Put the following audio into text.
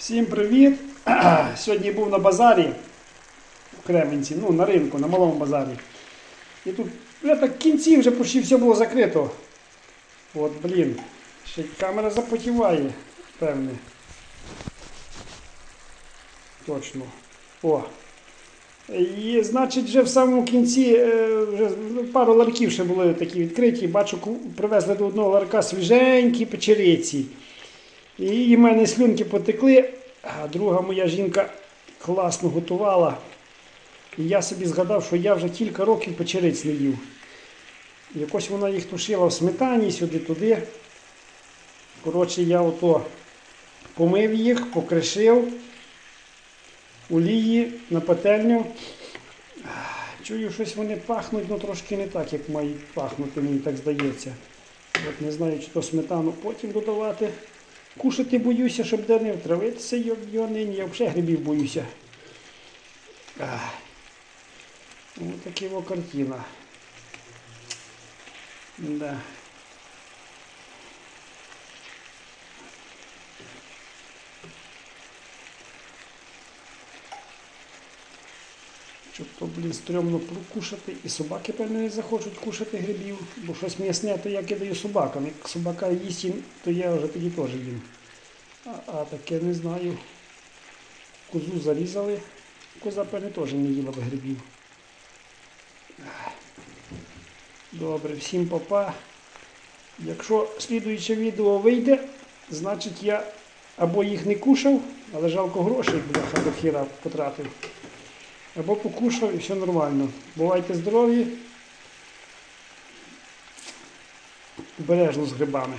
Всім привіт! Сьогодні був на базарі в Кременці, ну на ринку, на малому базарі. І тут вже так в кінці вже почти все було закрито. От, блін, ще й камера запотіває, певне. Точно. О. І, значить, вже в самому кінці е, вже пару ларків ще були такі відкриті. Бачу, привезли до одного ларка свіженькі печериці. І в мене слюнки потекли, а друга моя жінка класно готувала. І я собі згадав, що я вже кілька років печериць не їв. Якось вона їх тушила в сметані сюди-туди. Коротше, я ото помив їх, покришив олії на пательню. Чую, щось вони пахнуть, ну трошки не так, як мають пахнути, мені так здається. От не знаю, чи то сметану потім додавати. Кушати боюся, щоб де не втравитися, йо, йо нині. Я взагалі грибів боюся. Ось така його картина. Да. Щоб то, блін, стрьомно прокушати. І собаки, певно, не захочуть кушати грибів, бо щось м'ясне, то я кидаю собакам. Як собака їсть, то я вже тоді теж їм. А, а таке не знаю. Козу зарізали. Коза, певне, теж не їла б грибів. Добре, всім папа. Якщо слідуюче відео вийде, значить я або їх не кушав, але жалко грошей, бляха до хіра потратив. Або покушав і все нормально. Бувайте здорові. Обережно з грибами.